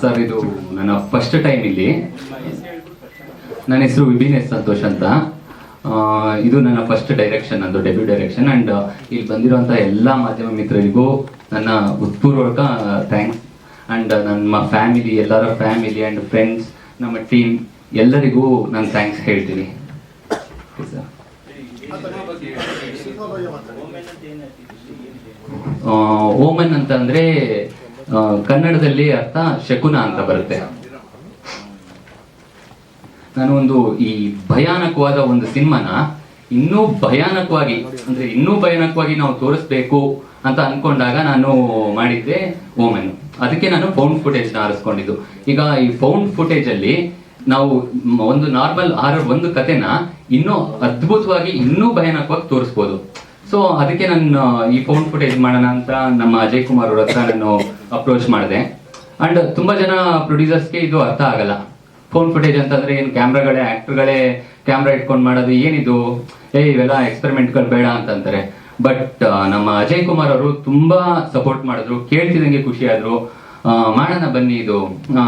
Sir, ಇದು ನನ್ನ first time ಇಲ್ಲಿ. ನನ್ನ ಹೆಸರು ವಿಭಿನ್ ಎಸ್ ಸಂತೋಷ್ ಅಂತ. ಇದು ನನ್ನ ಫಸ್ಟ್ ಡೈರೆಕ್ಷನ್ ನಂದು ಡೆಬ್ಯೂ ಡೈರೆಕ್ಷನ್ ಅಂಡ್ ಇಲ್ಲಿ ಬಂದಿರುವಂಥ ಎಲ್ಲ ಮಾಧ್ಯಮ ಮಿತ್ರರಿಗೂ ನನ್ನ ಉತ್ಪೂರ್ವಕ ಥ್ಯಾಂಕ್ಸ್ ಅಂಡ್ ನಮ್ಮ ಫ್ಯಾಮಿಲಿ ಎಲ್ಲರ ಫ್ಯಾಮಿಲಿ ಅಂಡ್ ಫ್ರೆಂಡ್ಸ್ ನಮ್ಮ ಟೀಮ್ ಎಲ್ಲರಿಗೂ ನಾನು ಥ್ಯಾಂಕ್ಸ್ ಹೇಳ್ತೀನಿ. ಓಮನ್ ಅಂತ ಕನ್ನಡದಲ್ಲಿ ಅರ್ಥ ಶಕುನ ಅಂತ ಬರುತ್ತೆ. ನಾನು ಒಂದು ಈ ಭಯಾನಕವಾದ ಒಂದು ಸಿನಿಮಾನ ಇನ್ನೂ ಭಯಾನಕವಾಗಿ, ಅಂದ್ರೆ ಇನ್ನೂ ಭಯಾನಕವಾಗಿ ನಾವು ತೋರಿಸ್ಬೇಕು ಅಂತ ಅನ್ಕೊಂಡಾಗ ನಾನು ಮಾಡಿದ್ದೆ ಓಮೆನ್ ಅದಕ್ಕೆ ನಾನು ಫೌಂಡ್ ಫುಟೇಜ್ನ ಆರಿಸ್ಕೊಂಡಿದ್ದು. ಈಗ ಈ ಫೌಂಡ್ ಫುಟೇಜ್ ಅಲ್ಲಿ ನಾವು ಒಂದು ನಾರ್ಮಲ್ ಆರ್ ಒಂದು ಕತೆನ ಇನ್ನೂ ಅದ್ಭುತವಾಗಿ ಇನ್ನೂ ಭಯಾನಕವಾಗಿ ತೋರಿಸ್ಬೋದು. ಸೊ ಅದಕ್ಕೆ ನಾನು ಈ ಫೋನ್ ಫುಟೇಜ್ ಮಾಡೋಣ ಅಂತ ನಮ್ಮ ಅಜಯ್ ಕುಮಾರ್ ಅವ್ರ ಹತ್ರ ನಾನು ಅಪ್ರೋಚ್ ಮಾಡಿದೆ. ಅಂಡ್ ತುಂಬಾ ಜನ ಪ್ರೊಡ್ಯೂಸರ್ಸ್ಗೆ ಇದು ಅರ್ಥ ಆಗಲ್ಲ. ಫೋನ್ ಫುಟೇಜ್ ಅಂತಂದ್ರೆ ಏನು ಕ್ಯಾಮ್ರಾಗಳೇ ಆಕ್ಟರ್ಗಳೇ ಕ್ಯಾಮ್ರಾ ಇಟ್ಕೊಂಡು ಮಾಡೋದು ಏನಿದು? ಏ, ಇವೆಲ್ಲ ಎಕ್ಸ್ಪೆರಿಮೆಂಟ್ಗಳು ಬೇಡ ಅಂತಂತಾರೆ ಬಟ್ ನಮ್ಮ ಅಜಯ್ ಕುಮಾರ್ ಅವರು ತುಂಬಾ ಸಪೋರ್ಟ್ ಮಾಡಿದ್ರು ಕೇಳ್ತಿದಂಗೆ ಖುಷಿ ಆದ್ರು. ಮಾಡೋಣ ಬನ್ನಿ ಇದು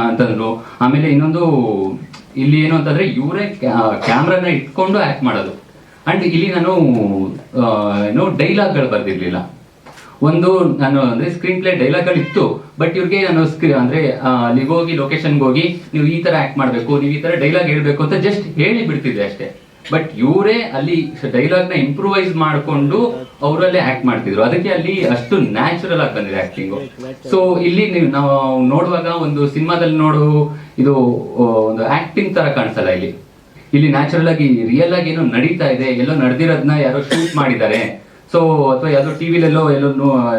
ಅಂತಂದ್ರು. ಆಮೇಲೆ ಇನ್ನೊಂದು, ಇಲ್ಲಿ ಏನು ಅಂತಂದ್ರೆ ಇವರೇ ಕ್ಯಾಮ್ರಾನ ಇಟ್ಕೊಂಡು ಆಕ್ಟ್ ಮಾಡೋದು. ಅಂಡ್ ಇಲ್ಲಿ ನಾನು ಏನು ಡೈಲಾಗ್ಗಳು ಬರ್ದಿರ್ಲಿಲ್ಲ. ಒಂದು ನಾನು ಅಂದ್ರೆ ಸ್ಕ್ರೀನ್ ಪ್ಲೇ ಡೈಲಾಗ್ಗಳು ಇತ್ತು ಬಟ್ ಇವ್ರಿಗೆ ನಾನು ಸ್ಕ್ರೀ ಅಂದ್ರೆ ಅಲ್ಲಿಗೆ ಹೋಗಿ ಲೊಕೇಶನ್ಗೆ ಹೋಗಿ ನೀವು ಈ ತರ ಆಕ್ಟ್ ಮಾಡಬೇಕು, ನೀವು ಈ ತರ ಡೈಲಾಗ್ ಹೇಳ್ಬೇಕು ಅಂತ ಜಸ್ಟ್ ಹೇಳಿ ಬಿಡ್ತಿದ್ದೆ ಅಷ್ಟೇ. ಬಟ್ ಇವರೇ ಅಲ್ಲಿ ಡೈಲಾಗ್ನ ಇಂಪ್ರೂವೈಸ್ ಮಾಡಿಕೊಂಡು ಅವರಲ್ಲೇ ಆಕ್ಟ್ ಮಾಡ್ತಿದ್ರು. ಅದಕ್ಕೆ ಅಲ್ಲಿ ಅಷ್ಟು ನ್ಯಾಚುರಲ್ ಆಗಿ ಬಂದಿದೆ ಆಕ್ಟಿಂಗ್ ಸೊ ಇಲ್ಲಿ ನೀವು, ನಾವು ನೋಡುವಾಗ ಒಂದು ಸಿನಿಮಾದಲ್ಲಿ ನೋಡು, ಇದು ಒಂದು ಆಕ್ಟಿಂಗ್ ತರ ಕಾಣಿಸಲ್ಲ ಇಲ್ಲಿ. ಇಲ್ಲಿ ನ್ಯಾಚುರಲ್ ಆಗಿ ರಿಯಲ್ ಆಗಿ ಏನೋ ನಡೀತಾ ಇದೆ, ಎಲ್ಲೋ ನಡೆದಿರೋದನ್ನ ಯಾರೋ ಶೂಟ್ ಮಾಡಿದ್ದಾರೆ. ಸೊ ಅಥವಾ ಯಾವ್ದೋ ಟಿವಿಲೆಲ್ಲೋ ಎಲ್ಲೋ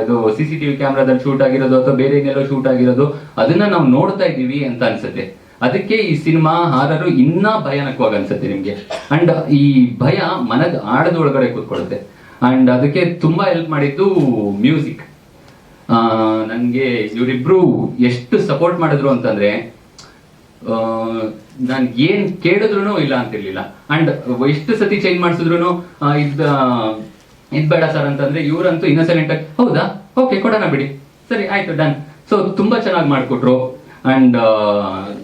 ಇದು ಸಿ ಸಿ ಟಿವಿ ಕ್ಯಾಮ್ರಾದಲ್ಲಿ ಶೂಟ್ ಆಗಿರೋದು, ಅಥವಾ ಬೇರೆ ಏನೆಲ್ಲೋ ಶೂಟ್ ಆಗಿರೋದು, ಅದನ್ನ ನಾವು ನೋಡ್ತಾ ಇದ್ದೀವಿ ಅಂತ ಅನ್ಸುತ್ತೆ. ಅದಕ್ಕೆ ಈ ಸಿನಿಮಾ ಹಾರರು ಇನ್ನ ಭಯಾನಕವಾಗಿ ಅನ್ಸುತ್ತೆ ನಿಮ್ಗೆ. ಅಂಡ್ ಈ ಭಯ ಮನದ ಆಡದೊಳಗಡೆ ಕೂತ್ಕೊಳ್ಳುತ್ತೆ. ಅಂಡ್ ಅದಕ್ಕೆ ತುಂಬಾ ಹೆಲ್ಪ್ ಮಾಡಿದ್ದು ಮ್ಯೂಸಿಕ್ ನನಗೆ ಇವರಿಬ್ರು ಎಷ್ಟು ಸಪೋರ್ಟ್ ಮಾಡಿದ್ರು ಅಂತಂದ್ರೆ ನಾನು ಏನ್ ಕೇಳಿದ್ರು ಇಲ್ಲ ಅಂತಿರ್ಲಿಲ್ಲ. ಅಂಡ್ ಎಷ್ಟು ಸತಿ ಚೇಂಜ್ ಮಾಡಿಸಿದ್ರು ಇದ್ ಇದ್ ಬೇಡ ಸರ್ ಅಂತಂದ್ರೆ ಇವರಂತೂ ಇನ್ನೊಸೆಂಟ್ ಆಗಿ, ಹೌದಾ? ಓಕೆ ಕೊಡೋಣ ಬಿಡಿ. ಸರಿ, ಆಯ್ತು ಡನ್ ಸೊ ತುಂಬಾ ಚೆನ್ನಾಗಿ ಮಾಡ್ಕೊಟ್ರು. ಅಂಡ್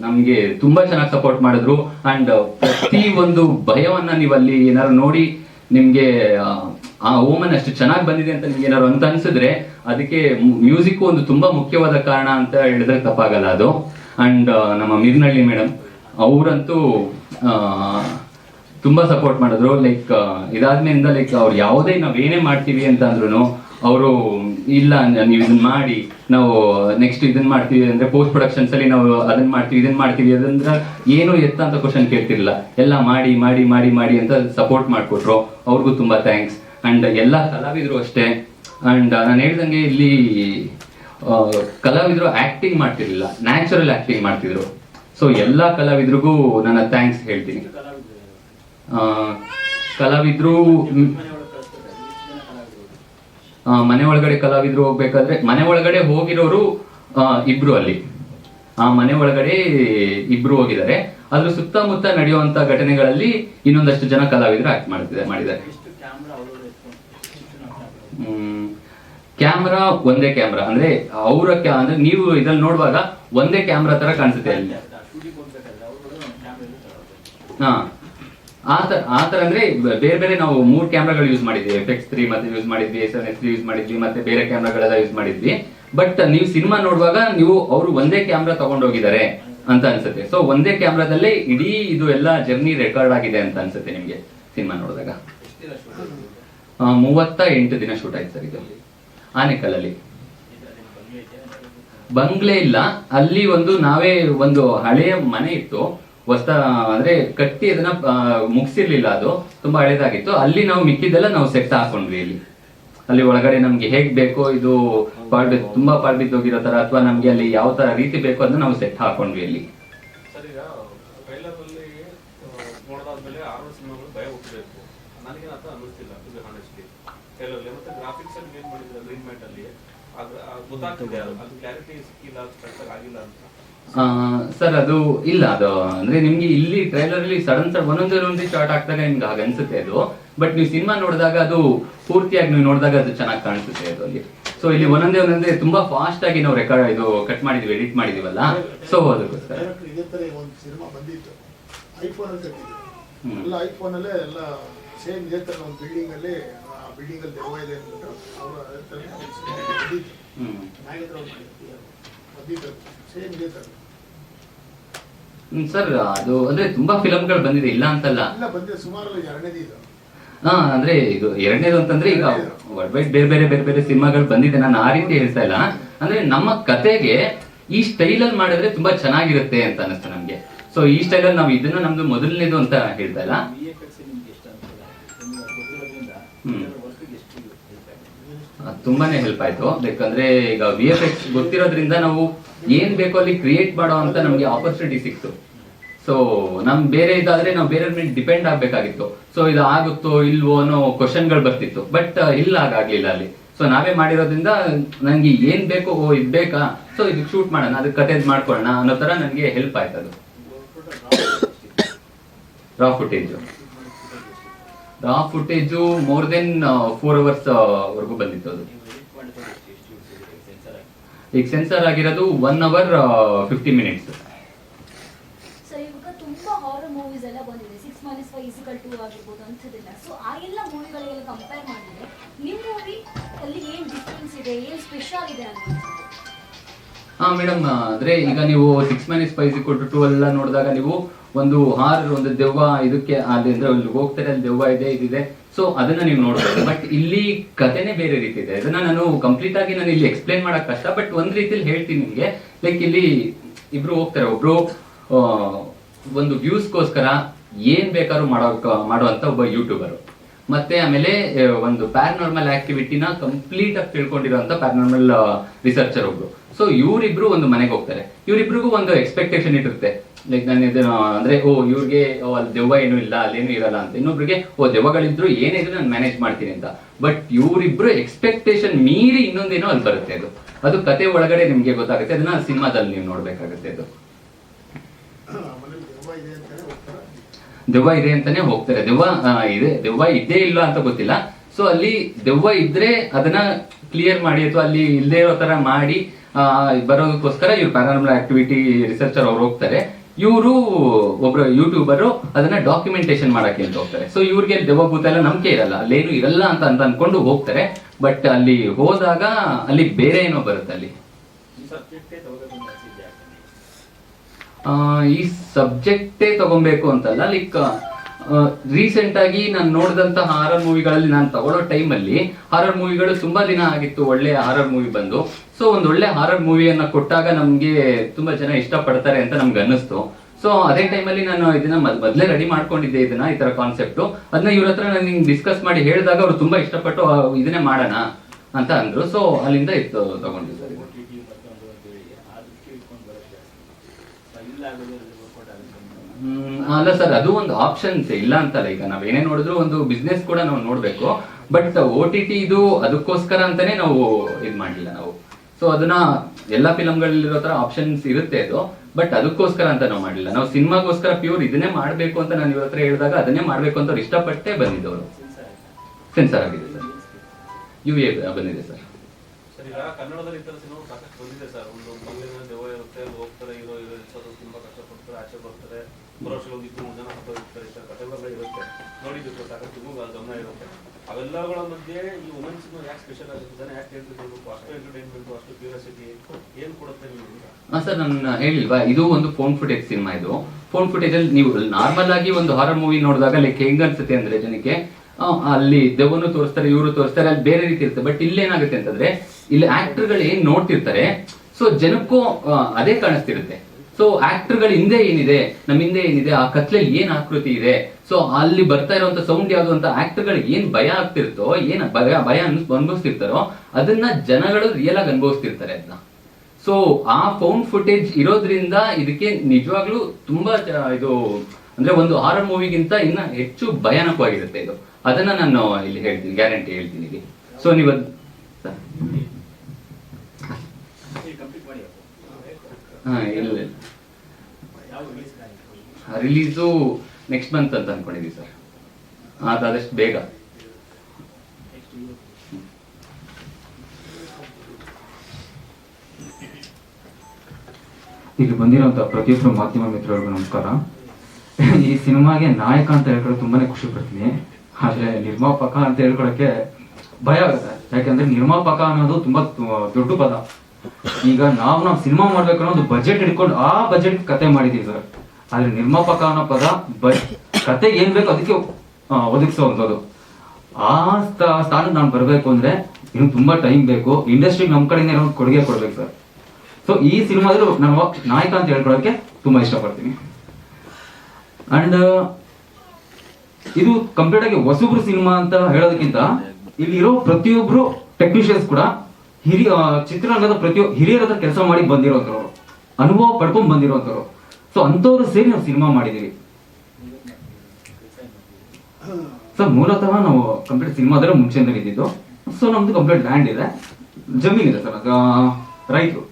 ನಮ್ಗೆ ತುಂಬಾ ಚೆನ್ನಾಗಿ ಸಪೋರ್ಟ್ ಮಾಡಿದ್ರು. ಅಂಡ್ ಪ್ರತಿ ಒಂದು ಭಯವನ್ನ ನೀವು ಅಲ್ಲಿ ಏನಾದ್ರು ನೋಡಿ ನಿಮ್ಗೆ, ಆ ಓಮನ್ ಅಷ್ಟು ಚೆನ್ನಾಗಿ ಬಂದಿದೆ ಅಂತ ನಿಮ್ಗೆ ಏನಾದ್ರು ಅಂತ ಅನ್ಸಿದ್ರೆ, ಅದಕ್ಕೆ ಮ್ಯೂಸಿಕ್ ಒಂದು ತುಂಬಾ ಮುಖ್ಯವಾದ ಕಾರಣ ಅಂತ ಹೇಳಿದ್ರೆ ತಪ್ಪಾಗಲ್ಲ ಅದು. ಅಂಡ್ ನಮ್ಮ ಮಿರ್ನಳ್ಳಿ ಮೇಡಮ್, ಅವರಂತೂ ತುಂಬಾ ಸಪೋರ್ಟ್ ಮಾಡಿದ್ರು. ಲೈಕ್ ಇದಾದ್ಮೇಲಿಂದ ಲೈಕ್ ಅವ್ರು ಯಾವುದೇ ನಾವೇನೇ ಮಾಡ್ತೀವಿ ಅಂತ ಅಂದ್ರೂ ಅವರು, ಇಲ್ಲ ನೀವು ಇದನ್ನ ಮಾಡಿ, ನಾವು ನೆಕ್ಸ್ಟ್ ಇದನ್ನ ಮಾಡ್ತೀವಿ ಅಂದ್ರೆ ಪೋಸ್ಟ್ ಪ್ರೊಡಕ್ಷನ್ಸ್ ಅಲ್ಲಿ ನಾವು ಅದನ್ನ ಮಾಡ್ತೀವಿ ಇದನ್ನ ಮಾಡ್ತೀವಿ ಅದಂದ್ರೆ ಏನು ಎತ್ತ ಅಂತ ಕ್ವಶನ್ ಕೇಳ್ತಿರ್ಲಿಲ್ಲ. ಎಲ್ಲ ಮಾಡಿ ಮಾಡಿ ಮಾಡಿ ಮಾಡಿ ಅಂತ ಸಪೋರ್ಟ್ ಮಾಡಿಕೊಟ್ರು. ಅವ್ರಿಗೂ ತುಂಬಾ ಥ್ಯಾಂಕ್ಸ್ ಅಂಡ್ ಎಲ್ಲ ಕಲಾವಿದರು ಅಷ್ಟೇ. ಅಂಡ್ ನಾನು ಹೇಳ್ದಂಗೆ ಇಲ್ಲಿ ಕಲಾವಿದ್ರು ಆಕ್ಟಿಂಗ್ ಮಾಡ್ತಿರ್ಲಿಲ್ಲ. ನ್ಯಾಚುರಲ್ ಆಕ್ಟಿಂಗ್ ಮಾಡ್ತಿದ್ರು. ಸೊ ಎಲ್ಲ ಕಲಾವಿದ್ರಿಗೂ ನನ್ನ ಥ್ಯಾಂಕ್ಸ್ ಹೇಳ್ತೀನಿ. ಆ, ಕಲಾವಿದ್ರು ಮನೆ ಒಳಗಡೆ ಕಲಾವಿದ್ರು ಹೋಗ್ಬೇಕಾದ್ರೆ ಮನೆ ಒಳಗಡೆ ಹೋಗಿರೋರು ಇಬ್ರು ಅಲ್ಲಿ. ಆ ಮನೆ ಒಳಗಡೆ ಇಬ್ರು ಹೋಗಿದ್ದಾರೆ. ಅದ್ರ ಸುತ್ತಮುತ್ತ ನಡೆಯುವಂತ ಘಟನೆಗಳಲ್ಲಿ ಇನ್ನೊಂದಷ್ಟು ಜನ ಕಲಾವಿದರು ಆಕ್ಟ್ ಮಾಡ್ತಿದ್ದಾರೆ ಮಾಡಿದ್ದಾರೆ. ಕ್ಯಾಮ್ರಾ ಒಂದೇ ಕ್ಯಾಮ್ರಾ. ಅಂದ್ರೆ ಅವರ ಅಂದ್ರೆ ನೀವು ಇದ್ರಲ್ಲಿ ನೋಡುವಾಗ ಒಂದೇ ಕ್ಯಾಮ್ರಾ ತರ ಕಾಣಿಸುತ್ತೆ. ಅಲ್ಲಿ ಆತರ ಆತರ ಅಂದ್ರೆ ಬೇರೆ ಬೇರೆ ನಾವು ಮೂರ್ ಕ್ಯಾಮ್ರಾಗಳು ಯೂಸ್ ಮಾಡಿದ್ವಿ. ಎಫೆಕ್ಸ್ ತ್ರೀ ಮತ್ತೆ ಯೂಸ್ ಮಾಡಿದ್ವಿ ಎಸ್ ಎನ್ ಎಸ್ ಯೂಸ್ ಮಾಡಿದ್ವಿ, ಮತ್ತೆ ಬೇರೆ ಕ್ಯಾಮ್ರಾಗಳೆಲ್ಲ ಯೂಸ್ ಮಾಡಿದ್ವಿ. ಬಟ್ ನೀವು ಸಿನಿಮಾ ನೋಡುವಾಗ ನೀವು ಅವರು ಒಂದೇ ಕ್ಯಾಮ್ರಾ ತಗೊಂಡೋಗಿದ್ದಾರೆ ಅಂತ ಅನ್ಸುತ್ತೆ. ಸೊ ಒಂದೇ ಕ್ಯಾಮ್ರಾದಲ್ಲೇ ಇಡೀ ಇದು ಎಲ್ಲ ಜರ್ನಿ ರೆಕಾರ್ಡ್ ಆಗಿದೆ ಅಂತ ಅನ್ಸುತ್ತೆ ನಿಮ್ಗೆ ಸಿನಿಮಾ ನೋಡಿದಾಗ. ಮೂವತ್ತ ಎಂಟು ದಿನ ಶೂಟ್ ಆಯ್ತು ಸರ್ ಇದು. ಆನೆಕಲ್ಲಲ್ಲಿ. ಬಂಗ್ಲೆ ಇಲ್ಲ. ಅಲ್ಲಿ ಒಂದು ನಾವೇ ಒಂದು ಹಳೆಯ ಮನೆ ಇತ್ತು. ಹೊಸ ಅಂದ್ರೆ ಕಟ್ಟಿ ಅದನ್ನ ಮುಗಿಸಿರ್ಲಿಲ್ಲ ಅದು. ತುಂಬಾ ಹಳೇದಾಗಿತ್ತು. ಅಲ್ಲಿ ನಾವು ಮಿಕ್ಕಿದ್ದೆಲ್ಲ ನಾವು ಸೆಟ್ ಹಾಕೊಂಡ್ವಿ ಇಲ್ಲಿ. ಅಲ್ಲಿ ಒಳಗಡೆ ನಮ್ಗೆ ಹೇಗ್ ಬೇಕೋ ಇದು ಪಾಡ್ ತುಂಬಾ ಪಾಡ್ ಬಿದ್ದೋಗಿರೋ ತರ, ಅಥವಾ ನಮ್ಗೆ ಅಲ್ಲಿ ಯಾವ ತರ ರೀತಿ ಬೇಕೋ ಅದನ್ನ ನಾವು ಸೆಟ್ ಹಾಕೊಂಡ್ವಿ ಅಲ್ಲಿ. ಸರ್ ಅದು ಇಲ್ಲ ಅದು ಅಂದ್ರೆ ನಿಮ್ಗೆ ಇಲ್ಲಿ ಟ್ರೈಲರ್ ಅಲ್ಲಿ ಸಡನ್ ಸಡನ್ ಒಂದೊಂದೇ ಒಂದೇ ಶಾರ್ಟ್ ಹಾಕಿದಾಗ ನಿಮ್ಗೆ ಹಾಗೆ ಅನ್ಸುತ್ತೆ ಅದು. ಬಟ್ ನೀವು ಸಿನಿಮಾ ನೋಡಿದಾಗ ಅದು ಪೂರ್ತಿಯಾಗಿ ನೀವು ನೋಡಿದಾಗ ಅದು ಚೆನ್ನಾಗಿ ಕಾಣಿಸುತ್ತೆ ಅದು ಅಲ್ಲಿ. ಸೊ ಇಲ್ಲಿ ಒಂದೊಂದೇ ಒಂದೊಂದೇ ತುಂಬಾ ಫಾಸ್ಟ್ ಆಗಿ ನಾವು ರೆಕಾರ್ಡ್ ಇದು ಕಟ್ ಮಾಡಿದ್ವಿ ಎಡಿಟ್ ಮಾಡಿದೀವಲ್ಲ? ಸೊ ಅದಕ್ಕೋಸ್ಕರ ಐಫೋನ್ ಅಲ್ಲಿ. ಎಲ್ಲ ಐಫೋನ್ ಅಲ್ಲೇ ಎಲ್ಲ ಸೇಮ್ ಇದೇ ತರ ಒಂದು ಬಿಲ್ಡಿಂಗ್ ಅಲ್ಲಿ ಬಿಲ್ಡಿಂಗ್ ಅಲ್ಲಿ ದೆವ್ವ ಇದೆ ಅಂದ್ಬಿಟ್ಟು ಅವರು ನಾಗೇಂದ್ರ ಸೇಮ್ ಇದೇ ತರ ಸರ್ ಅದು ಅಂದ್ರೆ ತುಂಬಾ ಫಿಲಂಗಳು ಬಂದಿದೆ ಇಲ್ಲ ಅಂತಲ್ಲ? ಬಂದಿದೆ. ಸುಮಾರು ಎರಡನೇದು ಇದು. ಹಾ ಅಂದ್ರೆ ಇದು ಎರಡನೇದು ಅಂತಂದ್ರೆ ಈಗ ವರ್ಲ್ಡ್ ಬೇರೆ ಬೇರೆ ಬೇರೆ ಬೇರೆ ಸಿನಿಮಾಗಳು ಬಂದಿದೆ ನಾನು ಆ ರೀತಿ ಹೇಳ್ತಾ ಇಲ್ಲ. ಅಂದ್ರೆ ನಮ್ಮ ಕತೆಗೆ ಈ ಸ್ಟೈಲ್ ಅಲ್ಲಿ ಮಾಡಿದ್ರೆ ತುಂಬಾ ಚೆನ್ನಾಗಿರುತ್ತೆ ಅಂತ ಅನಿಸ್ತು ನಮ್ಗೆ. ಸೊ ಈ ಸ್ಟೈಲ್ ಅಲ್ಲಿ ನಾವು ಇದನ್ನ ನಮ್ದು ಮೊದಲನೇದು ಅಂತ ಹೇಳ್ತಾ ಇಲ್ಲ. ತುಂಬಾನೇ ಹೆಲ್ಪ್ ಆಯ್ತು. ಯಾಕಂದ್ರೆ ಈಗ ವಿ ಎಫ್ ಎಕ್ಸ್ ಗೊತ್ತಿರೋದ್ರಿಂದ ನಾವು ಏನ್ ಬೇಕೋ ಅಲ್ಲಿ ಕ್ರಿಯೇಟ್ ಮಾಡೋ ಅಂತ ನಮ್ಗೆ ಆಪರ್ಚುನಿಟಿ ಸಿಕ್ತು. ಸೊ ನಮ್ ಬೇರೆ ಇದಾದ್ರೆ ನಾವು ಬೇರೆ ಮೇಲೆ ಡಿಪೆಂಡ್ ಆಗ್ಬೇಕಾಗಿತ್ತು. ಸೊ ಇದು ಆಗುತ್ತೋ ಇಲ್ವೋ ಅನ್ನೋ ಕ್ವಶನ್ಗಳು ಬರ್ತಿತ್ತು. ಬಟ್ ಇಲ್ಲ, ಹಾಗಾಗ್ಲಿಲ್ಲ ಅಲ್ಲಿ. ಸೊ ನಾವೇ ಮಾಡಿರೋದ್ರಿಂದ ನಂಗೆ ಏನ್ ಬೇಕೋ, ಓ, ಇದ್ ಬೇಕಾ? ಸೊ ಇದು ಶೂಟ್ ಮಾಡೋಣ, ಅದಕ್ಕೆ ಕತೆ ಮಾಡ್ಕೊಳ್ಳೋಣ ಅನ್ನೋ ತರ ನನಗೆ ಹೆಲ್ಪ್ ಆಯ್ತು ಅದು raw footage footage more than four hours ವರೆಗೂ ಬಂದಿತ್ತು ಅದು. ಈಗ ಸೆನ್ಸರ್ ಆಗಿರೋದು one hour fifty minutes two ಹಾ ಮೇಡಮ್ ಅಂದ್ರೆ ಈಗ ನೀವು ಸಿಕ್ಸ್ ಮೈನಸ್ ಫೈವ್ ಕೊಟ್ಟು ಟೂ ಎಲ್ಲ ನೋಡಿದಾಗ ನೀವು ಒಂದು ಹಾರ್, ಒಂದು ದೆವ್ವ ಇದಕ್ಕೆ ಅಲ್ಲಿ ಅಂದ್ರೆ ಅಲ್ಲಿ ಹೋಗ್ತಾರೆ, ಅಲ್ಲಿ ದೆವ್ವ ಇದೆ, ಇದಿದೆ. ಸೊ ಅದನ್ನ ನೀವು ನೋಡ್ಬೋದು. ಬಟ್ ಇಲ್ಲಿ ಕಥೆನೇ ಬೇರೆ ರೀತಿ ಇದೆ. ಅದನ್ನ ನಾನು ಕಂಪ್ಲೀಟ್ ಆಗಿ ನಾನು ಇಲ್ಲಿ ಎಕ್ಸ್ಪ್ಲೈನ್ ಮಾಡಕ್ ಕಷ್ಟ ಬಟ್ ಒಂದ್ ರೀತಿಲಿ ಹೇಳ್ತೀನಿ ನಿಮ್ಗೆ. ಲೈಕ್ ಇಲ್ಲಿ ಇಬ್ರು ಹೋಗ್ತಾರೆ. ಒಬ್ರು ಒಂದು ವ್ಯೂಸ್ಗೋಸ್ಕರ ಏನ್ ಬೇಕಾದ್ರೂ ಮಾಡೋ ಮಾಡುವಂತ ಒಬ್ಬ ಯೂಟ್ಯೂಬರ್ ಮತ್ತೆ ಆಮೇಲೆ ಒಂದು ಪ್ಯಾರನಾರ್ಮಲ್ ಆಕ್ಟಿವಿಟಿನ ಕಂಪ್ಲೀಟ್ ಆಗಿ ತಿಳ್ಕೊಂಡಿರುವಂತ ಪ್ಯಾರನಾರ್ಮಲ್ ರಿಸರ್ಚರ್ ಒಬ್ರು. ಸೊ ಇವರಿಬ್ರು ಒಂದು ಮನೆಗೆ ಹೋಗ್ತಾರೆ. ಇವರಿಬ್ರಿಗೂ ಒಂದು ಎಕ್ಸ್ಪೆಕ್ಟೇಷನ್ ಇರುತ್ತೆ. ಲೈಕ್ ನಾನು ಇದನ್ನ ಅಂದ್ರೆ ಓ ಇವ್ರಿಗೆ ಓ, ಅಲ್ಲಿ ದೆವ್ವ ಏನು ಇಲ್ಲ ಅಲ್ಲೇನು ಇರಲ್ಲ ಅಂತ. ಇನ್ನೊಬ್ರಿಗೆ ಓ ದೆವ್ವಗಳಿದ್ರು ಏನೇ ಇದ್ರು ನಾನು ಮ್ಯಾನೇಜ್ ಮಾಡ್ತೀನಿ ಅಂತ. ಬಟ್ ಇವರಿಬ್ರು ಎಕ್ಸ್ಪೆಕ್ಟೇಷನ್ ಮೀರಿ ಇನ್ನೊಂದೇನೋ ಅಲ್ಲಿ ಬರುತ್ತೆ ಅದು. ಅದು ಕತೆ ಒಳಗಡೆ ನಿಮ್ಗೆ ಗೊತ್ತಾಗುತ್ತೆ. ಅದನ್ನ ಸಿನಿಮಾದಲ್ಲಿ ನೀವು ನೋಡ್ಬೇಕಾಗುತ್ತೆ ಅದು. ದೆವ್ವ ಇದೆ ಅಂತಾನೆ ಹೋಗ್ತಾರೆ. ದೆವ್ವ ಇದೆ. ದೆವ್ವ ಇದೆ ಇದ್ದೇ ಇಲ್ಲ ಅಂತ ಗೊತ್ತಿಲ್ಲ. ಸೊ ಅಲ್ಲಿ ದೆವ್ವ ಇದ್ರೆ ಅದನ್ನ ಕ್ಲಿಯರ್ ಮಾಡಿ ಅಥವಾ ಅಲ್ಲಿ ಇಲ್ಲದೆ ಇರೋ ತರ ಮಾಡಿ ಬರೋದಕ್ಕೋಸ್ಕರ ಇವ್ರು ಪ್ಯಾರಾನಮಲ್ ಆಕ್ಟಿವಿಟಿ ರಿಸರ್ಚರ್ ಅವ್ರು ಹೋಗ್ತಾರೆ. ಇವರು ಒಬ್ರು ಯೂಟ್ಯೂಬರು ಅದನ್ನ ಡಾಕ್ಯುಮೆಂಟೇಶನ್ ಮಾಡಕ್ಕೆ ಅಂತ ಹೋಗ್ತಾರೆ. ಸೊ ಇವ್ರಿಗೆ ದೇವಭೂತ ಭೂತ ಎಲ್ಲ ನಂಬಿಕೆ ಇರಲ್ಲ. ಅಲ್ಲೇನು ಇರಲ್ಲ ಅಂತ ಅಂತ ಅನ್ಕೊಂಡು ಹೋಗ್ತಾರೆ. ಬಟ್ ಅಲ್ಲಿ ಹೋದಾಗ ಅಲ್ಲಿ ಬೇರೆ ಏನೋ ಬರುತ್ತೆ ಅಲ್ಲಿ. ಈ ಸಬ್ಜೆಕ್ಟೇ ತಗೊಬೇಕು ಅಂತಲ್ಲ ಲೈಕ್ ರೀಸೆಂಟ್ ಆಗಿ ನಾನು ನೋಡಿದಂತ ಹಾರರ್ ಮೂವಿಗಳಲ್ಲಿ ನಾನು ತಗೊಳ್ಳೋ ಟೈಮಲ್ಲಿ ಹಾರರ್ ಮೂವಿಗಳು ತುಂಬಾ ದಿನ ಆಗಿತ್ತು ಒಳ್ಳೆಯ ಹಾರರ್ ಮೂವಿ ಬಂದು. ಸೊ ಒಂದ್ ಒಳ್ಳೆ ಹಾರರ್ ಮೂವಿಯನ್ನ ಕೊಟ್ಟಾಗ ನಮ್ಗೆ ತುಂಬಾ ಜನ ಇಷ್ಟಪಡ್ತಾರೆ ಅಂತ ನಮ್ಗೆ ಅನ್ನಿಸ್ತು. ಸೊ ಅದೇ ಟೈಮಲ್ಲಿ ನಾನು ಇದನ್ನ ಮೊದಲೇ ರೆಡಿ ಮಾಡ್ಕೊಂಡಿದ್ದೆ ಇದನ್ನ ಈ ತರ ಕಾನ್ಸೆಪ್ಟ್ ಅದನ್ನ ಇವ್ರ ಹತ್ರ ನಾನು ಡಿಸ್ಕಸ್ ಮಾಡಿ ಹೇಳಿದಾಗ ಅವ್ರು ತುಂಬಾ ಇಷ್ಟಪಟ್ಟು ಇದನ್ನೇ ಮಾಡೋಣ ಅಂತ ಅಂದ್ರು. ಸೊ ಅಲ್ಲಿಂದ ಇತ್ತು ತಗೊಂಡಿದ್ದು ಸರ್. ಅಲ್ಲ ಸರ್ ಅದು ಒಂದು ಆಪ್ಷನ್ಸ್ ಇಲ್ಲ ಅಂತಲ್ಲ. ಈಗ ನಾವ್ ಏನೇ ನೋಡಿದ್ರು ಒಂದು ಬಿಸ್ನೆಸ್ ಕೂಡ ನಾವು ನೋಡ್ಬೇಕು. ಬಟ್ ಓ ಟಿ ಟಿ ಇದು ಅದಕ್ಕೋಸ್ಕರ ಅಂತಾನೆ ನಾವು ಇದ್ ಮಾಡಿಲ್ಲ ನಾವು. ಸೊ ಅದನ್ನ ಎಲ್ಲಾ ಫಿಲಮ್ಗಳಲ್ಲಿರೋ ತರ ಆಪ್ಷನ್ಸ್ ಇರುತ್ತೆ ಅದು. ಬಟ್ ಅದಕ್ಕೋಸ್ಕರ ಅಂತ ನಾವು ಮಾಡಿಲ್ಲ. ನಾವು ಸಿನಿಮಾಗೋಸ್ಕರ ಪ್ಯೂರ್ ಇದನ್ನೇ ಮಾಡಬೇಕು ಅಂತ ನಾನು ಇವ್ರ ಹತ್ರ ಹೇಳಿದಾಗ ಅದನ್ನೇ ಮಾಡಬೇಕು ಅಂತ ಅವ್ರು ಇಷ್ಟಪಟ್ಟೆ ಬಂದಿದ್ದವರು. ಸೆನ್ಸರ್ ಆಗಿದೆ ಸರ್. ಯು ಎ ಬಂದಿದೆ ಸರ್. ಕನ್ನಡದಲ್ಲಿ ಸಾಕಷ್ಟು ಬಂದಿದೆ ಸರ್. ಒಂದು ಇರುತ್ತೆ ಹೋಗ್ತಾರೆ ಇರೋ ಇರೋ ತುಂಬಾ ಕಷ್ಟಪಡ್ತಾರೆ ಆಚೆ ಬರ್ತಾರೆ ಬರೋ ವರ್ಷ ಒಂದು ಇಬ್ಬರು ಜನ ಥರ ಕಥೆಗಳೆಲ್ಲ ಇರುತ್ತೆ. ನೋಡಿದ್ದು ಸಾಕಷ್ಟು ನಿಮಗೂ ಗಮನ ಇರುತ್ತೆ. ಅವೆಲ್ಲಗಳ ಮಧ್ಯೆ ಈ ವುಮೆನ್ಸ್ ಯಾಕೆ ಸ್ಪೆಷಲ್ ಆಗುತ್ತೆ? ಜನ ಯಾಕೆ ಹೇಳ್ತಿರ್ಬೇಕು? ಅಷ್ಟು ಎಂಟರ್ಟೈನ್ಮೆಂಟ್ ಅಷ್ಟು ಕ್ಯೂರಿಯಾಸಿಟಿ ಏನು ಕೊಡುತ್ತೆ ನಿಮಗೆ ಹಾ, ಸರ್, ನಾನು ಹೇಳಿಲ್ವಾ? ಇದು ಒಂದು ಫೋನ್ ಫುಟೇಜ್ ಸಿನಿಮಾ ಇದು. ಫೋನ್ ಫುಟೇಜ್ ಅಲ್ಲಿ ನೀವು ನಾರ್ಮಲ್ ಆಗಿ ಒಂದು ಹಾರರ್ ಮೂವಿ ನೋಡಿದಾಗ ಲೈಕ್ ಹೆಂಗ್ ಅನ್ಸುತ್ತೆ ಅಂದ್ರೆ ಜನಕ್ಕೆ ಅಲ್ಲಿ ದೆವ್ವನು ತೋರಿಸ್ತಾರೆ, ಇವರು ತೋರಿಸ್ತಾರೆ, ಅಲ್ಲಿ ಬೇರೆ ರೀತಿ ಇರುತ್ತೆ. ಬಟ್ ಇಲ್ಲಿ ಏನಾಗುತ್ತೆ ಅಂತಂದ್ರೆ, ಇಲ್ಲಿ ಆಕ್ಟರ್ಗಳು ಏನ್ ನೋಡ್ತಿರ್ತಾರೆ ಸೊ ಜನಕ್ಕೂ ಅದೇ ಕಾಣಿಸ್ತಿರುತ್ತೆ. ಸೊ ಆಕ್ಟರ್ಗಳ ಹಿಂದೆ ಏನಿದೆ ನಮ್ಮ ಹಿಂದೆ ಏನಿದೆ ಆ ಕತ್ಲಲ್ಲಿ ಏನ್ ಆಕೃತಿ ಇದೆ? ಸೊ ಅಲ್ಲಿ ಬರ್ತಾ ಇರುವಂತ ಸೌಂಡ್ ಯಾವ್ದು ಅಂತ ಆಕ್ಟರ್ಗಳಿಗೆ ಏನ್ ಭಯ ಆಗ್ತಿರ್ತೋ ಏನ್ ಭಯ ಭಯ ಅನ್ಭವಿಸ್ತಿರ್ತಾರೋ ಅದನ್ನ ಜನಗಳು ರಿಯಲ್ ಆಗಿ ಅನುಭವಿಸ್ತಿರ್ತಾರೆ ಅದನ್ನ ಸೊ ಆ ಫೌಂಡ್ ಫುಟೇಜ್ ಇರೋದ್ರಿಂದ ಇದಕ್ಕೆ ನಿಜವಾಗ್ಲೂ ತುಂಬಾ ಇದು ಅಂದ್ರೆ ಒಂದು ಹಾರರ್ ಮೂವಿಗಿಂತ ಇನ್ನ ಹೆಚ್ಚು ಭಯಾನಕವಾಗಿರುತ್ತೆ ಇದು. ಅದನ್ನ ನಾನು ಇಲ್ಲಿ ಹೇಳ್ತೀನಿ ಗ್ಯಾರಂಟಿ ಹೇಳ್ತೀನಿ ಇಲ್ಲಿ. ಸೊ ನೀವು. ಹಾ ಇಲ್ಲ. ರಿಲೀಸು ನೆಕ್ಸ್ಟ್ ಮಂತ್ ಅಂತ ಅಂದ್ಕೊಂಡಿದ್ದೀವಿ ಸರ್ ಆದಷ್ಟು ಬೇಗ. ಈಗ ಬಂದಿರೋಂಥ ಪ್ರತಿಯೊಬ್ಬರು ಮಾಧ್ಯಮ ಮಿತ್ರರಿಗೂ ನಮಸ್ಕಾರ. ಈ ಸಿನಿಮಾಗೆ ನಾಯಕ ಅಂತ ಹೇಳ್ಕೊಳ್ಳೋಕೆ ತುಂಬಾನೇ ಖುಷಿ ಪಡ್ತೀನಿ. ಆದರೆ ನಿರ್ಮಾಪಕ ಅಂತ ಹೇಳ್ಕೊಳಕ್ಕೆ ಭಯ ಆಗುತ್ತೆ. ಯಾಕೆಂದ್ರೆ ನಿರ್ಮಾಪಕ ಅನ್ನೋದು ತುಂಬಾ ದೊಡ್ಡ ಪದ. ಈಗ ನಾವು ನಾವು ಸಿನಿಮಾ ಮಾಡ್ಬೇಕನ್ನೋ ಒಂದು ಬಜೆಟ್ ಹಿಡ್ಕೊಂಡು ಆ ಬಜೆಟ್ ಕತೆ ಮಾಡಿದೀವಿ ಸರ್ ಆದ್ರೆ ನಿರ್ಮಾಪಕ ಅನ್ನೋ ಪದ ಬ ಕತೆ ಏನ್ ಬೇಕು ಅದಕ್ಕೆ ಒದಗಿಸುವಂತದ್ದು ಒದಗಿಸುವಂಥದ್ದು. ಆ ಸ್ಥಾನ ನಾನು ಬರಬೇಕು ಅಂದ್ರೆ ಇನ್ನು ತುಂಬಾ ಟೈಮ್ ಬೇಕು. ಇಂಡಸ್ಟ್ರಿಗೆ ನಮ್ಮ ಕಡೆಯಿಂದ ಏನೋ ಕೊಡುಗೆ ಕೊಡ್ಬೇಕು ಸರ್. ಸೊ ಈ ಸಿನಿಮಾದಲ್ಲಿ ನಾನು ನಾಯಕ ಅಂತ ಹೇಳ್ಕೊಳಕ್ಕೆ ತುಂಬಾ ಇಷ್ಟಪಡ್ತೀನಿ. ಅಂಡ್ ಇದು ಕಂಪ್ಲೀಟ್ ಆಗಿ ಹೊಸಬ್ರು ಸಿನಿಮಾ ಅಂತ ಹೇಳೋದಕ್ಕಿಂತ ಇಲ್ಲಿರೋ ಪ್ರತಿಯೊಬ್ರು ಟೆಕ್ನಿಷಿಯನ್ಸ್ ಕೂಡ ಹಿರಿಯ ಚಿತ್ರರಂಗದ ಪ್ರತಿಯೊ, ಹಿರಿಯರ ಕೆಲಸ ಮಾಡಿ ಬಂದಿರೋಂಥವ್ರು. ಅನುಭವ ಪಡ್ಕೊಂಡ್ ಬಂದಿರೋಂಥವ್ರು. ಸೊ ಅಂತವರು ಸೇರಿ ನಾವು ಸಿನಿಮಾ ಮಾಡಿದೀವಿ. ಸರ್ ಮೂಲತಃ ನಾವು ಕಂಪ್ಲೀಟ್ ಸಿನಿಮಾದ್ರೆ ಮುಂಚೆಯಿಂದ ಇದ್ದಿದ್ದು. ಸೊ ನಮ್ದು ಕಂಪ್ಲೀಟ್ ಲ್ಯಾಂಡ್ ಇದೆ. ಜಮೀನ್ ಇದೆ ಸರ್ ರೈತರು.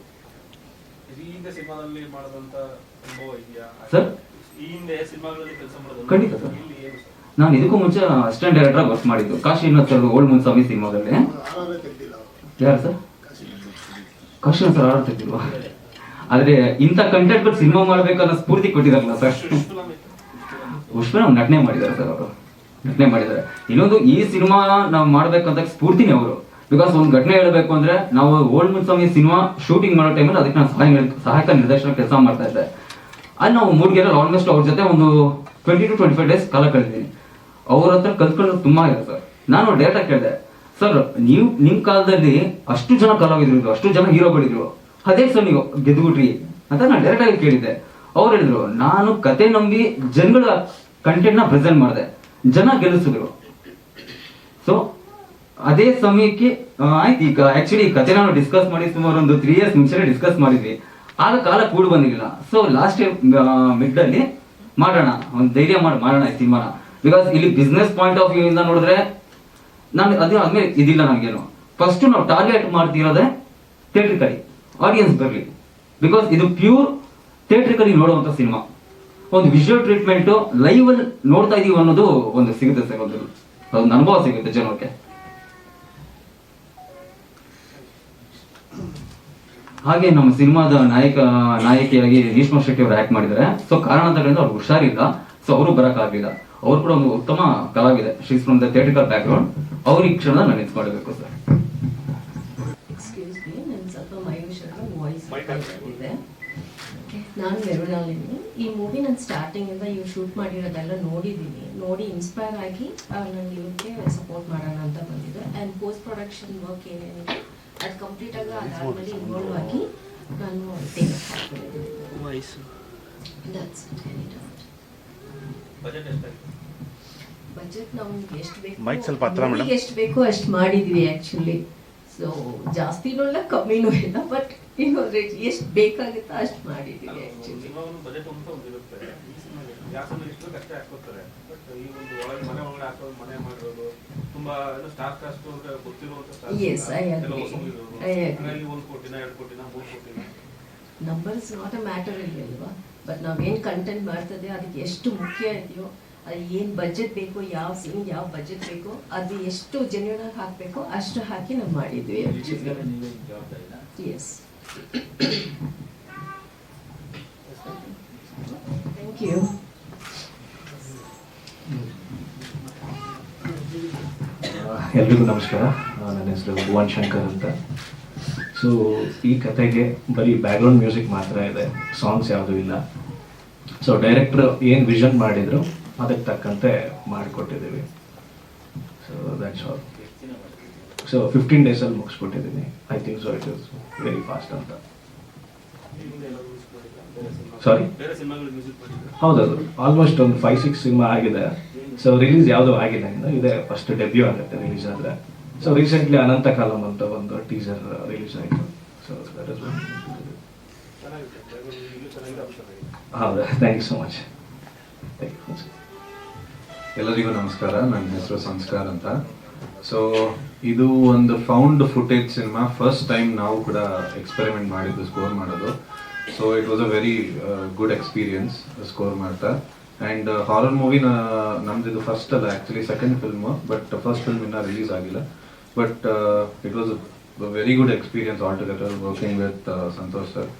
ಸಿನಿಮಾದಲ್ಲಿ ಸರ್? ಈ ಹಿಂದೆ ಸಿನಿಮಾಗಳಲ್ಲಿ ಕೆಲಸ ಮಾಡೋದು ಖಂಡಿತ ಸರ್. ನಾನು ಇದಕ್ಕೂ ಮುಂಚೆ ಅಸಿಸ್ಟೆಂಟ್ ಡೈರೆಕ್ಟರ್ ಆಗಿ ವರ್ಕ್ ಮಾಡಿದ್ದು. ಕಾಶಿನಾಥ್ ಸರ್ ಓಲ್ಡ್ ಮುನ್ಸ್ವಾಮಿ ಸಿನಿಮಾದಲ್ಲಿ. ಯಾರು ಸರ್? ಕಾಶಿನಾಥ್ ಸರ್. ಆಡ್ತಿದ್ದಿಲ್ವಾ ಆದ್ರೆ ಇಂಥ ಕಂಟೆಂಟ್ ಸಿನಿಮಾ ಮಾಡ್ಬೇಕನ್ನೋ ಸ್ಫೂರ್ತಿ ಕೊಟ್ಟಿದಾರಲ್ಲ ಸರ್ ನಾವು ನಟನೆ ಮಾಡಿದ್ದಾರೆ ಸರ್ ಅವರು. ನಟನೆ ಮಾಡಿದ್ದಾರೆ. ಇನ್ನೊಂದು ಈ ಸಿನಿಮಾ ನಾವು ಮಾಡ್ಬೇಕಂತ ಸ್ಫೂರ್ತಿನಿ ಅವರು. ಬಿಕಾಸ್ ಒಂದು ಘಟನೆ ಹೇಳಬೇಕು ಅಂದ್ರೆ ನಾವು ಓಲ್ಡ್ ಮುನ್ಸ್ವಾಮಿ ಸಿನಿಮಾ ಶೂಟಿಂಗ್ ಮಾಡೋ ಟೈಮಲ್ಲಿ ಅದಕ್ಕೆ ನಾನು ಸಹಾಯ ಸಹಾಯಕ ನಿರ್ದೇಶನ ಕೆಲಸ ಮಾಡ್ತಾ ಇದ್ದೆ. ಅಲ್ಲಿ ನಾವು ಮೂಡಿಗೆರೆ ಆಲ್ಮೋಸ್ಟ್ ಅವ್ರ ಜೊತೆ ಒಂದು twenty two twenty five days ಕಾಲ ಕಳೆದಿದ್ದೀನಿ ಅವ್ರ ಹತ್ರ ಕಲ್ತ್ಕೊಳ್ಳೋದು ತುಂಬಾ ಇದೆ ಸರ್ ನಾನು ಡೇಟಾ ಕೇಳಿದೆ ಸರ್ ನೀವು ನಿಮ್ಮ ಕಾಲದಲ್ಲಿ ಅಷ್ಟು ಜನ ಕಲಾವಿದ್ರು, ಅಷ್ಟು ಜನ ಹೀರೋಗಳಿದ್ರು. ಅದೇ ಸರ್ ನೀವು ಗೆದ್ದುಬಿಟ್ರಿ ಅಂತ ನಾನು ಡೈರೆಕ್ಟ್ ಆಗಿ ಕೇಳಿದ್ದೆ. ಅವ್ರು ಹೇಳಿದ್ರು, ನಾನು ಕತೆ ನಂಬಿ ಜನಗಳ ಕಂಟೆಂಟ್ನ ಪ್ರೆಸೆಂಟ್ ಮಾಡಿದೆ. ಜನ ಗೆಲ್ಲಿಸಿದ್ರು. ಸೊ ಅದೇ ಸಮಯಕ್ಕೆ ಆಯ್ತು, ಈಗ ಆಕ್ಚುಲಿ ಈ ಕತೆ ನಾವು ಡಿಸ್ಕಸ್ ಮಾಡಿ ಸುಮಾರು ಒಂದು ತ್ರೀ ಇಯರ್ಸ್ ಮುಂಚೆ ಡಿಸ್ಕಸ್ ಮಾಡಿದ್ವಿ. ಆಗ ಕಾಲ ಕೂಡ ಬಂದಿಲ್ಲ. ಸೊ ಲಾಸ್ಟ್ ಮಿಡ್ ಅಲ್ಲಿ ಮಾಡೋಣ, ಒಂದು ಧೈರ್ಯ ಮಾಡಿ, ಮಾಡೋಣ ಈ ಸಿನಿಮಾನ. ಬಿಕಾಸ್ ಇಲ್ಲಿ ಬಿಸ್ನೆಸ್ ಪಾಯಿಂಟ್ ಆಫ್ ವ್ಯೂ ಇಂದ ನೋಡಿದ್ರೆ ನಾನು ಅದೇ ಆದ್ಮೇಲೆ ಇದಿಲ್ಲ ನನಗೇನು. ಫಸ್ಟ್ ನಾವು ಟಾರ್ಗೆಟ್ ಮಾಡ್ತಿರೋದೇ ಥಿಯೇಟ್ರಿಕಲಿ ಆಡಿಯನ್ಸ್ ಬರಲಿ. ಬಿಕಾಸ್ ಇದು ಪ್ಯೂರ್ ಥಿಯೇಟ್ರಿಕಲಿ ನೋಡುವಂತ ಸಿನಿಮಾ ಒಂದು ವಿಜುವಲ್ ಟ್ರೀಟ್ಮೆಂಟ್ ಲೈವ್ ಅಲ್ಲಿ ನೋಡ್ತಾ ಇದೀವಿ ಅನ್ನೋದು ಒಂದು ಸಿಗುತ್ತೆ ಸರ್ ಒಂದು ಅನುಭವ ಸಿಗುತ್ತೆ ಜನಕ್ಕೆ. ಹಾಗೆ ನಮ್ಮ ಸಿನಿಮಾದ ನಾಯಕ, ನಾಯಕಿಯಾಗಿ ರೇಷ್ಮಾ ಶೆಟ್ಟಿ ಅವರು ಆಕ್ಟ್ ಮಾಡಿದ್ದಾರೆ. ಸೊ ಕಾರಣಾಂತರಗಳಿಂದ ಅವ್ರಿಗೆ ಹುಷಾರಿಲ್ಲ. ಸೊ ಅವರು ಬರೋಕ್ಕಾಗಲಿಲ್ಲ ಅವ್ರು ಕೂಡ ಒಂದು ಉತ್ತಮ ಕಲಾವಿದೆ. She's from the background ಅವ್ರಿಗೆ ಕ್ಷಣ ನಾನು ಮಾಡಬೇಕು ಸರ್. ಎಕ್ಸ್ಕ್ಯೂಸ್ ಮೀ ಅವರ ಸ್ವಲ್ಪ ವಾಯ್ಸ್. ಇದೆ ನಾನು ಮೆರುಣಾಲಿನಿ ಈ ಮೂವಿ ನಾನು ಸ್ಟಾರ್ಟಿಂಗಿಂದ ಇವ್ರು ಶೂಟ್ ಮಾಡಿರೋದೆಲ್ಲ ನೋಡಿದ್ದೀನಿ ನೋಡಿ ಇನ್ಸ್ಪೈರ್ ಆಗಿ ನಾನು ಇವ್ರಿಗೆ ಸಪೋರ್ಟ್ ಮಾಡೋಣ ಅಂತ ಬಂದಿದ್ದೆ ಆ್ಯಂಡ್ ಪೋಸ್ಟ್ ಪ್ರೊಡಕ್ಷನ್ ವರ್ಕ್ ಏನೇನಿದೆ ಅದು ಕಂಪ್ಲೀಟ್ ಆಗಿ ಅದಾದ್ಮೇಲೆ ಇನ್ವಾಲ್ವ್ ಆಗಿ ನಾನು. ಬಜೆಟ್ ನಾವು ನಮ್ಗೆ ಎಷ್ಟು ಬೇಕು ಸ್ವಲ್ಪ. ಎಷ್ಟು ಬೇಕೋ ಅಷ್ಟು ಮಾಡಿದ್ವಿ ಆಕ್ಚುಲಿ ಸೊ ಜಾಸ್ತಿನೂ ಇಲ್ಲ ಕಮ್ಮಿನೂ ಇಲ್ಲ ಬಟ್ ಇನ್ನು ಎಷ್ಟು ಬೇಕಾಗುತ್ತೋ ಅಷ್ಟು ಮಾಡಿದ್ದೀವಿ ಕೋಟಿನ ಮೂರು ಕೋಟಿನ ನಂಬರ್ಸ್ ನಾಟ್ ಅ ಮ್ಯಾಟರ್ ಇಲ್ಲಿ ಅಲ್ವಾ ಬಟ್ ನಾವೇನು ಕಂಟೆಂಟ್ ಮಾಡ್ತದೆ ಅದಕ್ಕೆ ಎಷ್ಟು ಮುಖ್ಯ ಇದೆಯೋ ಏನು ಬಜೆಟ್ ಬೇಕು ಯಾವ ಸೀನ್ ಯಾವ ಬಜೆಟ್ ಬೇಕೋ ಅದು ಎಷ್ಟು ಜನ ಆಗಿ ಹಾಕಬೇಕೋ ಅಷ್ಟು ಹಾಕಿ ನಾವು ಮಾಡಿದ್ವಿ. ಎಸ್ ಥ್ಯಾಂಕ್ ಯು ಎಲ್ರಿಗೂ ನಮಸ್ಕಾರ. ನನ್ನ ಹೆಸರು ಭುವನ್ ಶಂಕರ್ ಅಂತ. ಸೊ ಈ ಕತೆಗೆ ಬರೀ ಬ್ಯಾಕ್ಗ್ರೌಂಡ್ ಮ್ಯೂಸಿಕ್ ಮಾತ್ರ ಇದೆ. ಸಾಂಗ್ಸ್ ಯಾವುದೂ ಇಲ್ಲ. ಸೊ ಡೈರೆಕ್ಟ್ರು ಏನು ವಿಷನ್ ಮಾಡಿದ್ರು? ಅದಕ್ಕೆ ತಕ್ಕಂತೆ ಮಾಡಿಕೊಟ್ಟಿದ್ದೀವಿ. So that's all so fifteen ಡೇಸಲ್ಲಿ ಮುಗಿಸ್ಕೊಟ್ಟಿದ್ದೀನಿ I think so it is very fast ಅಂತ. ಮಾಡಿದ್ರೆ ಹೌದೌದು. ಆಲ್ಮೋಸ್ಟ್ ಒಂದು ಫೈವ್ ಸಿಕ್ಸ್ ಸಿನಿಮಾ ಆಗಿದೆ. ಸೊ ರಿಲೀಸ್ ಯಾವುದೂ ಆಗಿದೆ ಇನ್ನು. ಇದೇ ಫಸ್ಟ್ ಡೆಬ್ಯೂ ಆಗುತ್ತೆ ರಿಲೀಸ್ ಆದರೆ. ಸೊ ರೀಸೆಂಟ್ಲಿ ಅನಂತ ಕಾಲಂ ಅಂತ ಒಂದು ಟೀಸರ್ ರಿಲೀಸ್ ಆಯಿತು. ಸೊ ದಟ್ ಇಸ್ ಹೌದಾ. Thank you so much thank you ಎಲ್ಲರಿಗೂ ನಮಸ್ಕಾರ. ನನ್ನ ಹೆಸರು ಸಂಸ್ಕಾರ್ ಅಂತ. ಸೊ ಇದು ಒಂದು found footage cinema first time ನಾವು ಕೂಡ ಎಕ್ಸ್ಪೆರಿಮೆಂಟ್ ಮಾಡಿದ್ದು ಸ್ಕೋರ್ ಮಾಡೋದು. So it was a very good experience score ಮಾಡ್ತಾ. ಆ್ಯಂಡ್ ಹಾರರ್ ಮೂವಿ ನಮ್ದು ಇದು ಫಸ್ಟ್ ಅಲ್ಲ actually second film but first film ಇನ್ನೂ ರಿಲೀಸ್ ಆಗಿಲ್ಲ. But it was very good experience all together working with Santosh sir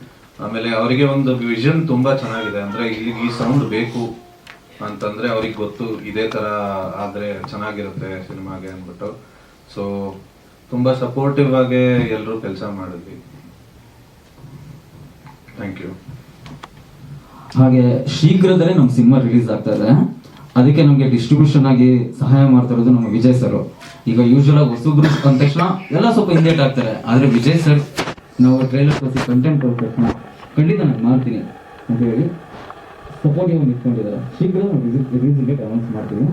ಆಮೇಲೆ ಅವರಿಗೆ ಒಂದು vision ತುಂಬಾ ಚೆನ್ನಾಗಿದೆ. ಅಂದ್ರೆ, ಈ ಸೌಂಡ್ ಬೇಕು ಅಂತಂದ್ರೆ ಅವ್ರಿಗೆ ಗೊತ್ತು, ಇದೇ ತರ ಆದ್ರೆ ಚೆನ್ನಾಗಿರುತ್ತೆ ಸಿನಿಮಾಗೆ ಅಂದ್ಬಿಟ್ಟು. ಸೊ ತುಂಬಾ ಸಪೋರ್ಟಿವ್ ಆಗಿ ಎಲ್ಲರೂ ಕೆಲಸ ಮಾಡಿದ್ವಿ. ಥ್ಯಾಂಕ್ ಯು ಹಾಗೆ ಶೀಘ್ರದಲ್ಲೇ ನಮ್ಮ ಸಿನಿಮಾ ರಿಲೀಸ್ ಆಗ್ತಾ ಇದೆ. ಅದಕ್ಕೆ ನಮಗೆ ಡಿಸ್ಟ್ರಿಬ್ಯೂಷನ್ ಆಗಿ ಸಹಾಯ ಮಾಡ್ತಾ ಇರೋದು ನಮ್ಮ ವಿಜಯ್ ಸರ್. ಈಗ ಯೂಶುವಲ್ ಆಗಿ ಹೊಸಬ್ರು ಅಂದ ತಕ್ಷಣ ಎಲ್ಲ ಸ್ವಲ್ಪ ಹಿಂದೇಟ್ ಆಗ್ತಾರೆ. ಆದ್ರೆ ವಿಜಯ್ ಸರ್, ನಾವು ಟ್ರೈಲರ್ ತೋರಿಸಿ ಕಂಟೆಂಟ್ ತೋರಿಸ್ಬೇಕು ಖಂಡಿತ ನಾನು ಮಾಡ್ತೀನಿ ಅಂತ ಹೇಳಿ. ಸಪೋರ್ಟಿವ್ ನಿಂತ್ಕೊಂಡಿದ್ದಾರೆ ಶೀಘ್ರ ಡೇಟ್ ಅನೌನ್ಸ್ ಮಾಡ್ತೀವಿ.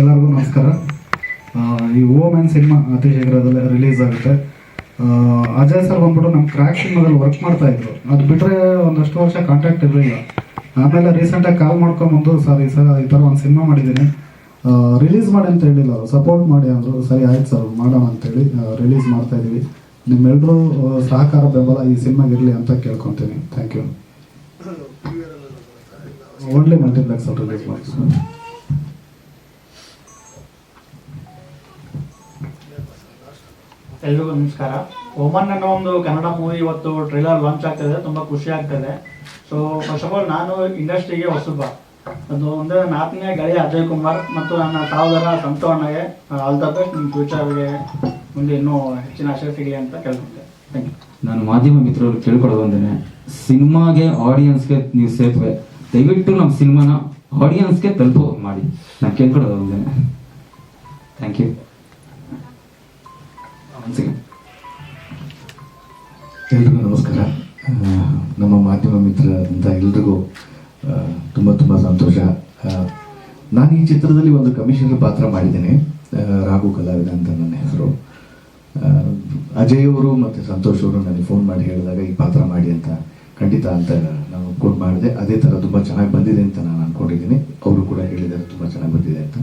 ಎಲ್ಲರಿಗೂ ನಮಸ್ಕಾರ. ಈ ಓ ಮ್ಯಾನ್ ಸಿನಿಮಾ ಅತಿ ಶೀಘ್ರದಲ್ಲೇ ರಿಲೀಸ್ ಆಗುತ್ತೆ ಅಜಯ್ ಸರ್ ಬಂದ್ಬಿಟ್ಟು ನಮ್ಮ ಕ್ರ್ಯಾಕ್ ಸಿನಿಮಾದಲ್ಲಿ ವರ್ಕ್ ಮಾಡ್ತಾ ಇದ್ರು. ಅದು ಬಿಟ್ಟರೆ ಒಂದಷ್ಟು ವರ್ಷ ಕಾಂಟ್ಯಾಕ್ಟ್ ಇರಲಿಲ್ಲ. ಆಮೇಲೆ ರೀಸೆಂಟಾಗಿ ಕಾಲ್ ಮಾಡ್ಕೊಂಬಂದು ಸರ್, ಈ ಸರ್ ಈ ಥರ ಒಂದು ಸಿನಿಮಾ ಮಾಡಿದ್ದೀನಿ. ರಿಲೀಸ್ ಮಾಡಿ ಅಂತ ಹೇಳಿಲ್ಲ ಸಪೋರ್ಟ್ ಮಾಡಿ ಅಂದರು. ಸರಿ, ಆಯ್ತು ಸರ್ ಮಾಡೋಣ ಅಂತೇಳಿ ರಿಲೀಸ್ ಮಾಡ್ತಾ ಇದ್ದೀವಿ. ನಿಮ್ಮೆಲ್ಲರೂ ಸಹಕಾರ ಬೆಂಬಲ ಈ ಸಿನಿಮಾಗೆ ಇರಲಿ ಅಂತ ಕೇಳ್ಕೊತೀನಿ. Thank you only multiplex release ಮಾಡ್ತೀನಿ ಎಲ್ರಿಗೂ ನಮಸ್ಕಾರ. ಓಮನ್ ಅನ್ನೋ ಒಂದು ಕನ್ನಡ ಮೂವಿ ಇವತ್ತು ಟ್ರೈಲರ್ ಲಾಂಚ್ ಆಗ್ತದೆ ತುಂಬ ಖುಷಿ ಆಗ್ತದೆ ಸೊ ಫಸ್ಟ್ ಆಫ್ ಆಲ್ ನಾನು ಇಂಡಸ್ಟ್ರಿಗೆ ಹೊಸಬ. ಅದು ಒಂದೇ ನಾಲ್ಕನೇ ಗೆಳೆಯ ಅಜಯ್ ಕುಮಾರ್ ಮತ್ತು ನನ್ನ ಸಹೋದರ ಸಂತೋಣ್ಣಗೆ ಆಲ್ ದ ಬೆಸ್ಟ್ ನಿಮ್ಮ ಫ್ಯೂಚರ್ಗೆ ಮುಂದೆ ಇನ್ನೂ ಹೆಚ್ಚಿನ ಆಶಯ ಸಿಗಲಿ ಅಂತ ಕೇಳ್ಕೊಂಡೆ ಥ್ಯಾಂಕ್ ಯು ನಾನು ಮಾಧ್ಯಮ ಮಿತ್ರರು ಕೇಳ್ಕೊಳ್ಳೋದು ಒಂದೇನೆ ಸಿನಿಮಾಗೆ ಆಡಿಯನ್ಸ್ಗೆ ನೀವು ಸೇತುವೆ ದಯವಿಟ್ಟು ನಮ್ಮ ಸಿನಿಮಾನ ಆಡಿಯನ್ಸ್ಗೆ ತಲುಪೋ ಮಾಡಿ. ನಾನು ಕೇಳ್ಕೊಳ್ಳೋದು ಒಂದೇನೆ. ಥ್ಯಾಂಕ್ ಯು ಎಲ್ರಿಗೂ ನಮಸ್ಕಾರ. ನಮ್ಮ ಮಾಧ್ಯಮ ಮಿತ್ರರಿಂದ ಎಲ್ರಿಗೂ ತುಂಬ ತುಂಬ ಸಂತೋಷ. ನಾನು ಈ ಚಿತ್ರದಲ್ಲಿ ಒಂದು ಕಮಿಷನರ್ ಪಾತ್ರ ಮಾಡಿದ್ದೇನೆ. ರಾಘು ಕಲಾವಿದ ಅಂತ ನನ್ನ ಹೆಸರು. ಅಜಯ್ ಅವರು ಮತ್ತು ಸಂತೋಷ್ ಅವರು ನನಗೆ ಫೋನ್ ಮಾಡಿ ಹೇಳಿದಾಗ ಈ ಪಾತ್ರ ಮಾಡಿ ಅಂತ ಖಂಡಿತ ಅಂತ ನಾನು ಒಪ್ಕೊಂಡು ಮಾಡಿದೆ. ಅದೇ ಥರ ತುಂಬ ಚೆನ್ನಾಗಿ ಬಂದಿದೆ ಅಂತ ನಾನು ಅಂದ್ಕೊಂಡಿದ್ದೀನಿ ಅವರು ಕೂಡ ಹೇಳಿದ್ದಾರೆ ತುಂಬ ಚೆನ್ನಾಗಿ ಬಂದಿದೆ ಅಂತ.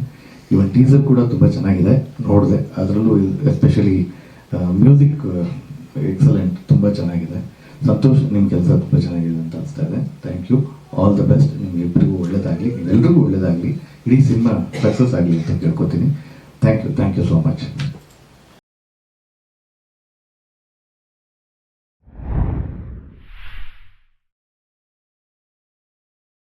ಇವನ್ ಟೀಸರ್ ಕೂಡ ತುಂಬ ಚೆನ್ನಾಗಿದೆ. ನೋಡಿದೆ. ಅದರಲ್ಲೂ ಎಸ್ಪೆಷಲಿ ಮ್ಯೂಸಿಕ್ ಎಕ್ಸಲೆಂಟ್ ತುಂಬ ಚೆನ್ನಾಗಿದೆ. ಸಂತೋಷ್ ನಿಮ್ಮ ಕೆಲಸ ತುಂಬ ಚೆನ್ನಾಗಿದೆ ಅಂತ ಅನಿಸ್ತಾ ಇದೆ. Thank you all the best ನಿಮ್ಗೆ ಇಬ್ಬರಿಗೂ ಒಳ್ಳೇದಾಗಲಿ. ಎಲ್ರಿಗೂ ಒಳ್ಳೇದಾಗಲಿ. ಇಡೀ ಸಿನಿಮಾ ಸಕ್ಸಸ್ ಆಗಲಿ ಅಂತ ಕೇಳ್ಕೊತೀನಿ. Thank you thank you so much